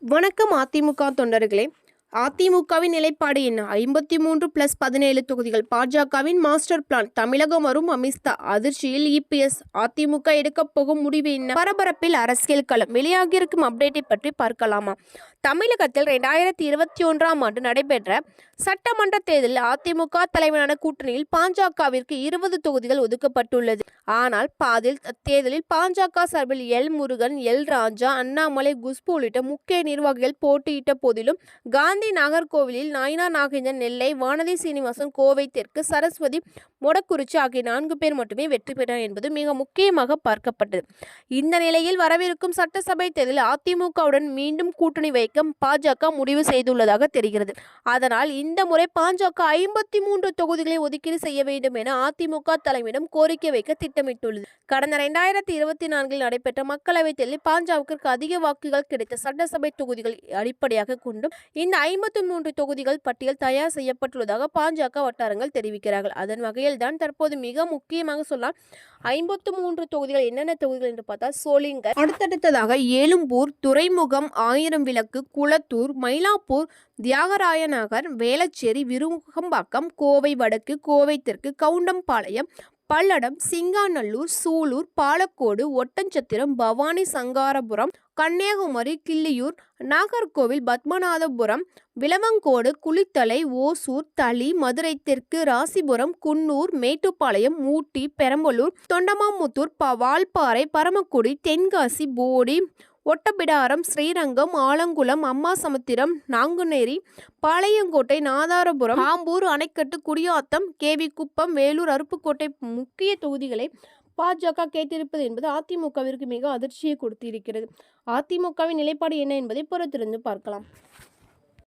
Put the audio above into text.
வணக்கம் அதிமுக தொண்டர்களே. அதிமுகவின் நிலைப்பாடு என்ன? ஐம்பத்தி மூன்று பிளஸ் பதினேழு தொகுதிகள். பாஜகவின் மாஸ்டர் பிளான் தமிழகம் வரும் அமித்ஷா. அதிர்ச்சியில் இபிஎஸ் அதிமுக எடுக்கப் போகும் முடிவு என்ன? பரபரப்பில் அரசியல் களம். வெளியாகியிருக்கும் அப்டேட்டை பற்றி பார்க்கலாமா? தமிழகத்தில் ரெண்டாயிரத்தி இருபத்தி ஒன்றாம் ஆண்டு நடைபெற்ற சட்டமன்ற தேர்தலில் அதிமுக தலைவரான கூட்டணியில் பாஜகவிற்கு இருபது தொகுதிகள் ஒதுக்கப்பட்டுள்ளது. ஆனால் பாதில் தேர்தலில் பாஜக சார்பில் எல் முருகன் எல் ராஜா அண்ணாமலை குஸ்பு உள்ளிட்ட முக்கிய நிர்வாகிகள் போட்டியிட்ட போதிலும் காந்தி நாகர்கோவிலில் நாயினா நாகேந்திரன் நெல்லை வானதி சீனிவாசன் கோவை தெற்கு சரஸ்வதி மொடக்குறிச்சி ஆகிய நான்கு பேர் மட்டுமே வெற்றி பெற்றனர் என்பது மிக முக்கியமாக பார்க்கப்பட்டது. இந்த நிலையில் வரவிருக்கும் சட்டசபை தேர்தலில் அதிமுகவுடன் மீண்டும் கூட்டணி வைக்க பாஜக முடிவு செய்துள்ளதாக தெரிகிறது. அதனால் இந்த முறை பாஜக ஐம்பத்தி மூன்று தொகுதிகளை ஒதுக்கீடு செய்ய வேண்டும் என அதிமுக தலைமையிடம் கோரிக்கை வைக்க திட்டமிட்டுள்ளது. கடந்த இரண்டாயிரத்தி இருபத்தி நான்கில் நடைபெற்ற மக்களவைத் தேர்தலில் பாஜகவிற்கு அதிக வாக்குகள் கிடைத்த சட்டசபை தொகுதிகள் அடிப்படையாக கொண்டும் இந்த ஐம்பத்தி மூன்று தொகுதிகள் பட்டியல் தயார் செய்யப்பட்டுள்ளதாக பாஜக வட்டாரங்கள் தெரிவிக்கிறார்கள். அதன் வகையில் தான் தற்போது மிக முக்கியமாக சொல்லலாம் ஐம்பத்து மூன்று தொகுதிகள் என்னென்ன தொகுதிகள் என்று பார்த்தால் சோளிங்கர் அடுத்தடுத்ததாக ஏலும்பூர் துறைமுகம் ஆயிரம் விளக்கு குளத்தூர் மயிலாப்பூர் தியாகராய நகர் வேளச்சேரி விருகம்பாக்கம் கோவை வடக்கு கோவை தெற்கு கவுண்டம்பாளையம் பல்லடம் சிங்காநல்லூர் சூலூர் பாலக்கோடு ஒட்டஞ்சத்திரம் பவானி சங்காரபுரம் கன்னியாகுமரி கிள்ளியூர் நாகர்கோவில் பத்மநாதபுரம் விளவங்கோடு குளித்தலை ஓசூர் தளி மதுரை தெற்கு ராசிபுரம் குன்னூர் மேட்டுப்பாளையம் ஊட்டி பெரம்பலூர் தொண்டமாமுத்தூர் ப வால்பாறை பரமக்குடி தென்காசி போடி ஒட்டபிடாரம் ஸ்ரீரங்கம் ஆலங்குளம் அம்மா சமுத்திரம் நாங்குநேரி பாளையங்கோட்டை நாதாரபுரம் ஆம்பூர் அணைக்கட்டு குடியாத்தம் கேவி குப்பம் வேலூர் அருப்புக்கோட்டை முக்கிய தொகுதிகளை பாஜக கேட்டிருப்பது என்பது அதிமுகவிற்கு மிக அதிர்ச்சியை கொடுத்திருக்கிறது. அதிமுகவின் நிலைப்பாடு என்ன என்பதை பொறுத்திருந்து பார்க்கலாம்.